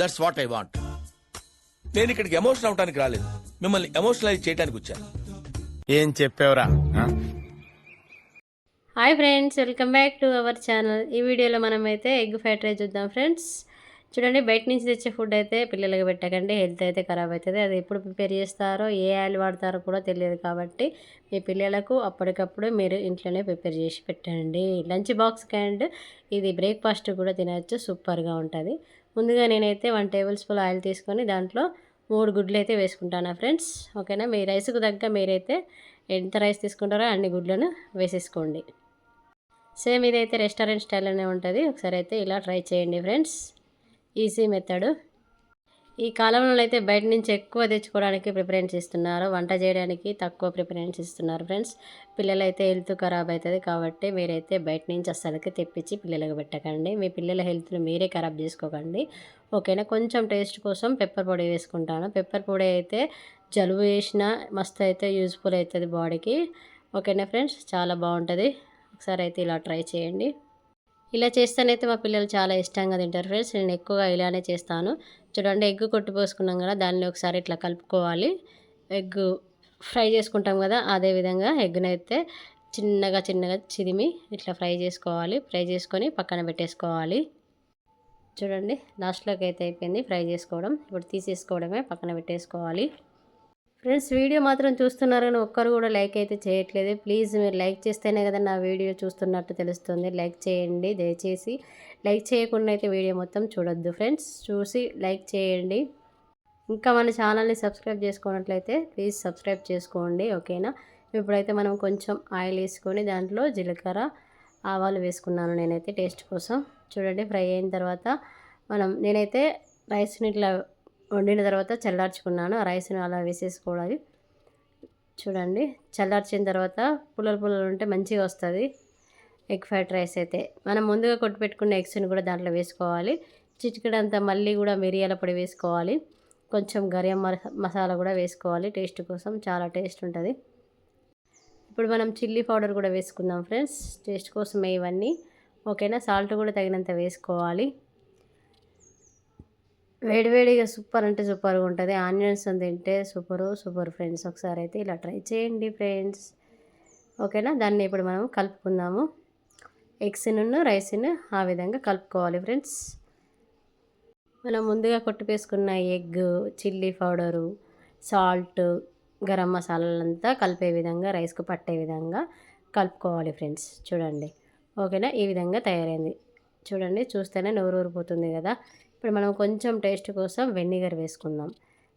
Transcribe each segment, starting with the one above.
That's what I want నేను ఇక్కడికి emotion అవడానికి రాలేదు. మిమ్మల్ని ఎమోషనలైజ్ చేయడానికి వచ్చాను. ఏం చెప్పావురా? Hi friends welcome back to our channel ఈ వీడియోలో మనం అయితే ఎగ్ ఫ్రైడ్ రైస్ చూద్దాం ఫ్రెండ్స్ చూడండి బయట నుంచి తెచ్చే ఫుడ్ అయితే పిల్లలకి పెట్టకండి హెల్త్ అయితే ఖరాబ్ అవుతుంది. అది ఎప్పుడు ప్రిపేర్ చేస్తారో ఏ ఆయిల్ వాడతారో కూడా తెలియదు కాబట్టి మీ పిల్లలకు అప్పటికప్పుడు మీరు ఇంట్లోనే ప్రిపేర్ చేసి పెట్టండి. లంచ్ బాక్స్ అండ్ ఇది బ్రేక్ఫాస్ట్ కూడా తినచ్చు సూపర్గా ఉంటుంది. ముందుగా నేనైతే వన్ టేబుల్ స్పూన్ ఆయిల్ తీసుకొని దాంట్లో మూడు గుడ్లు అయితే వేసుకుంటాను ఫ్రెండ్స్? ఓకేనా? మీ రైస్కు తగ్గ మీరైతే ఎంత రైస్ తీసుకుంటారో అన్ని గుడ్లను వేసేసుకోండి. సేమ్ ఇదైతే రెస్టారెంట్ స్టైల్లోనే ఉంటుంది. ఒకసారి అయితే ఇలా ట్రై చేయండి ఫ్రెండ్స్. Easy method. ఈ కాలంలో అయితే బయట నుంచి ఎక్కువ తెచ్చుకోవడానికి ప్రిఫరెన్స్ ఇస్తున్నారు వంట చేయడానికి తక్కువ ప్రిఫరెన్స్ ఇస్తున్నారు ఫ్రెండ్స్. పిల్లలైతే హెల్త్ ఖరాబ్ అవుతుంది కాబట్టి మీరైతే బయట నుంచి అస్సలకి తెప్పించి పిల్లలకు పెట్టకండి. మీ పిల్లల హెల్త్ని మీరే ఖరాబ్ చేసుకోకండి. ఓకేనా? కొంచెం టేస్ట్ కోసం పెప్పర్ పొడి వేసుకుంటాను. పెప్పర్ పొడి అయితే జలుబు వేసినా మస్తు అయితే యూజ్ఫుల్ అవుతుంది బాడీకి. ఓకేనా ఫ్రెండ్స్? చాలా బాగుంటుంది. ఒకసారి అయితే ఇలా ట్రై చేయండి. ఇలా చేస్తానైతే మా పిల్లలు చాలా ఇష్టంగా తింటారు ఫ్రెండ్స్. నేను ఎక్కువగా ఇలానే చేస్తాను. చూడండి ఎగ్ కొట్టిపోసుకున్నాం కదా దానిలో ఒకసారి ఇట్లా కలుపుకోవాలి. ఎగ్ ఫ్రై చేసుకుంటాం కదా అదే విధంగా ఎగ్నైతే చిన్నగా చిన్నగా చిదిమి ఇట్లా ఫ్రై చేసుకోవాలి. ఫ్రై చేసుకొని పక్కన పెట్టేసుకోవాలి. చూడండి లాస్ట్లోకి అయితే అయిపోయింది ఫ్రై చేసుకోవడం. ఇప్పుడు తీసేసుకోవడమే పక్కన పెట్టేసుకోవాలి. ఫ్రెండ్స్ వీడియో మాత్రం చూస్తున్నారు కానీ ఒక్కరు కూడా లైక్ అయితే చేయట్లేదు. ప్లీజ్ మీరు లైక్ చేస్తేనే కదా నా వీడియో చూస్తున్నట్టు తెలుస్తుంది. లైక్ చేయండి దయచేసి లైక్ చేయకుండా అయితే వీడియో మొత్తం చూడొద్దు. ఫ్రెండ్స్ చూసి లైక్ చేయండి. ఇంకా మన ఛానల్ని సబ్స్క్రైబ్ చేసుకున్నట్లయితే ప్లీజ్ సబ్స్క్రైబ్ చేసుకోండి ఓకేనా? ఇప్పుడైతే మనం కొంచెం ఆయిల్ వేసుకొని దాంట్లో జీలకర్ర ఆవాలు వేసుకున్నాను నేనైతే టేస్ట్ కోసం. చూడండి ఫ్రై అయిన తర్వాత మనం నేనైతే రైస్ని ఇట్లా వండిన తర్వాత చల్లార్చుకున్నాను. రైస్ను అలా వేసేసుకోవాలి. చూడండి. చల్లార్చిన తర్వాత పుల్లలు పుల్లలు ఉంటే మంచిగా వస్తుంది. ఎగ్ ఫ్రైడ్ రైస్ అయితే. మనం ముందుగా కొట్టి పెట్టుకున్న ఎగ్స్ని కూడా దాంట్లో వేసుకోవాలి. చిటికడంతా మళ్ళీ కూడా మిరియాల పొడి వేసుకోవాలి. కొంచెం గరియం మసాలా కూడా వేసుకోవాలి. టేస్ట్ కోసం చాలా టేస్ట్ ఉంటుంది. ఇప్పుడు మనం చిల్లీ పౌడర్ కూడా వేసుకుందాం ఫ్రెండ్స్. టేస్ట్ కోసమే ఇవన్నీ. ఓకేనా? సాల్ట్ కూడా తగినంత వేసుకోవాలి. వేడివేడిగా సూపర్ అంటే సూపర్గా ఉంటుంది. ఆనియన్స్ తింటే సూపరు సూపర్ ఫ్రెండ్స్. ఒకసారి అయితే ఇలా ట్రై చేయండి ఫ్రెండ్స్. ఓకేనా? దాన్ని ఇప్పుడు మనం కలుపుకుందాము. ఎగ్స్ను రైస్ను ఆ విధంగా కలుపుకోవాలి ఫ్రెండ్స్. మనం ముందుగా కొట్టిపేసుకున్న egg chilli powder salt garam మసాలాలంతా కలిపే విధంగా రైస్కు పట్టే విధంగా కలుపుకోవాలి ఫ్రెండ్స్. చూడండి. ఓకేనా? ఈ విధంగా తయారైంది. చూడండి చూస్తేనే నోరూరిపోతుంది కదా. ఇప్పుడు మనం కొంచెం టేస్ట్ కోసం వెనిగర్ వేసుకుందాం.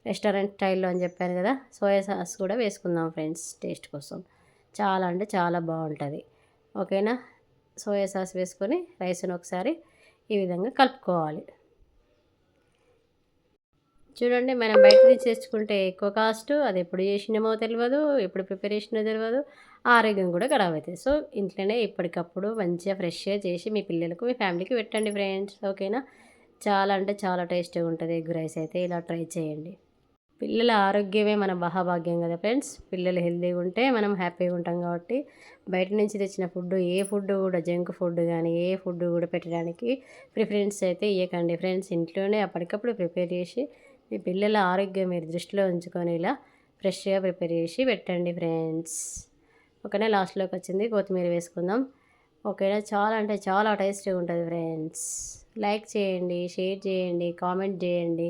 రెస్టారెంట్ స్టైల్లో అని చెప్పాను కదా సోయా సాస్ కూడా వేసుకుందాం ఫ్రెండ్స్ టేస్ట్ కోసం. చాలా అంటే చాలా బాగుంటుంది. ఓకేనా? సోయా సాస్ వేసుకొని రైస్ని ఒకసారి ఈ విధంగా కలుపుకోవాలి. చూడండి మనం బయట నుంచి ఎక్కువ కాస్ట్ అది ఎప్పుడు చేసినామో తెలియదు ఎప్పుడు ప్రిపేర్ చేసినో తెలియదు ఆరోగ్యం కూడా ఖరాబ్ అవుతుంది సో ఇంట్లోనే ఎప్పటికప్పుడు మంచిగా ఫ్రెష్గా చేసి మీ పిల్లలకు మీ ఫ్యామిలీకి పెట్టండి ఫ్రెండ్స్ ఓకేనా? చాలా అంటే చాలా టేస్టీగా ఉంటుంది ఎగ్ రైస్ అయితే ఇలా ట్రై చేయండి. పిల్లల ఆరోగ్యమే మన మహాభాగ్యం కదా ఫ్రెండ్స్ పిల్లలు హెల్తీగా ఉంటే మనం హ్యాపీగా ఉంటాం కాబట్టి బయట నుంచి తెచ్చిన ఫుడ్ ఏ ఫుడ్ కూడా జంక్ ఫుడ్ కానీ ఏ ఫుడ్ కూడా పెట్టడానికి ప్రిఫరెన్స్ అయితే ఇవ్వకండి ఫ్రెండ్స్ ఇంట్లోనే అప్పటికప్పుడు ప్రిపేర్ చేసి మీ పిల్లల ఆరోగ్యం మీరు దృష్టిలో ఉంచుకొని ఇలా ఫ్రెష్గా ప్రిపేర్ చేసి పెట్టండి ఫ్రెండ్స్. ఓకేనా లాస్ట్లోకి వచ్చింది కొత్తిమీర వేసుకుందాం. ఓకేనా చాలా అంటే చాలా టేస్టీగా ఉంటుంది ఫ్రెండ్స్. లైక్ చేయండి షేర్ చేయండి కామెంట్ చేయండి.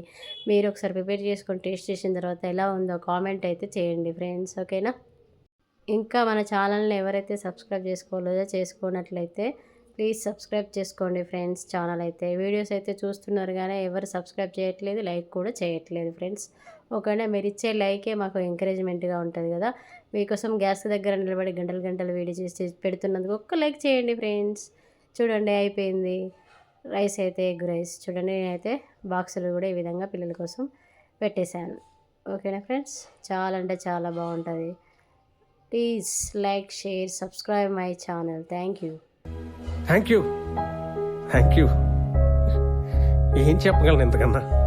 మీరు ఒకసారి ప్రిపేర్ చేసుకొని టేస్ట్ చేసిన తర్వాత ఎలా ఉందో కామెంట్ అయితే చేయండి ఫ్రెండ్స్. ఓకేనా ఇంకా మన ఛానల్ని ఎవరైతే సబ్స్క్రైబ్ చేసుకోలేదో చేసుకున్నట్లయితే ప్లీజ్ సబ్స్క్రైబ్ చేసుకోండి ఫ్రెండ్స్. ఛానల్ అయితే వీడియోస్ అయితే చూస్తున్నారు కానీ ఎవరు సబ్స్క్రైబ్ చేయట్లేదు లైక్ కూడా చేయట్లేదు ఫ్రెండ్స్. ఓకేనా? మీరు ఇచ్చే లైకే మాకు ఎంకరేజ్మెంట్గా ఉంటుంది కదా. మీకోసం గ్యాస్ దగ్గర నిలబడి గంటలు గంటలు వీడియో చేసి పెడుతున్నందుకు ఒక్క లైక్ చేయండి ఫ్రెండ్స్. చూడండి అయిపోయింది. రైస్ అయితే ఎగ్ రైస్. చూడండి నేనైతే బాక్సులు కూడా ఈ విధంగా పిల్లల కోసం పెట్టేశాను. ఓకేనా ఫ్రెండ్స్? చాలా అంటే చాలా బాగుంటుంది. Please like share subscribe my channel. Thank you. Thank you thank you ఏం చెప్పగలను ఇంతకన్నా?